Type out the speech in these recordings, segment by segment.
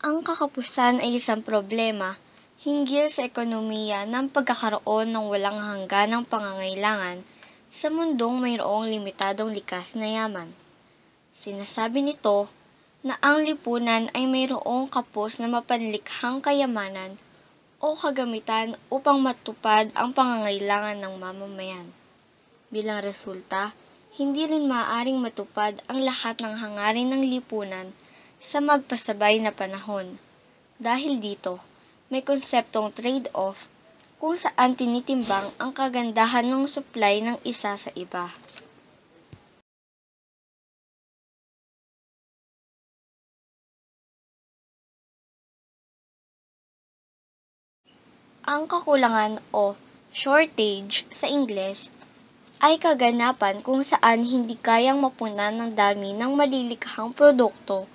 Ang kakapusan ay isang problema hinggil sa ekonomiya ng pagkakaroon ng walang hangganang pangangailangan sa mundong mayroong limitadong likas na yaman. Sinasabi nito na ang lipunan ay mayroong kapos na mapanlikhang kayamanan o kagamitan upang matupad ang pangangailangan ng mamamayan. Bilang resulta, hindi rin maaaring matupad ang lahat ng hangarin ng lipunan sa magpasabay na panahon. Dahil dito, may konseptong trade-off kung saan tinitimbang ang kagandahan ng supply ng isa sa iba. Ang kakulangan o shortage sa Ingles ay kaganapan kung saan hindi kayang mapunan ng dami ng malilikhang produkto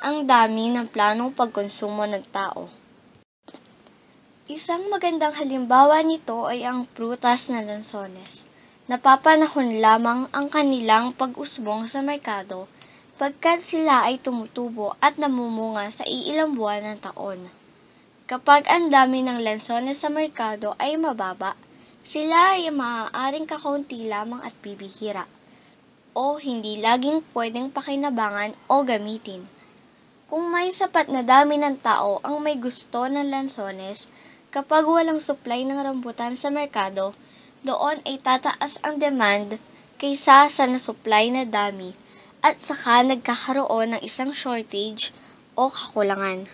ang dami ng planong pagkonsumo ng tao. Isang magandang halimbawa nito ay ang prutas na lansones. Napapanahon lamang ang kanilang pag-usbong sa merkado pagkat sila ay tumutubo at namumunga sa iilang buwan ng taon. Kapag ang dami ng lansones sa merkado ay mababa, sila ay maaaring kakaunti lamang at bibihira o hindi laging pwedeng pakinabangan o gamitin. Kung may sapat na dami ng tao ang may gusto ng lansones, kapag walang supply ng rambutan sa merkado, doon ay tataas ang demand kaysa sa nasupply na dami at saka nagkakaroon ng isang shortage o kakulangan.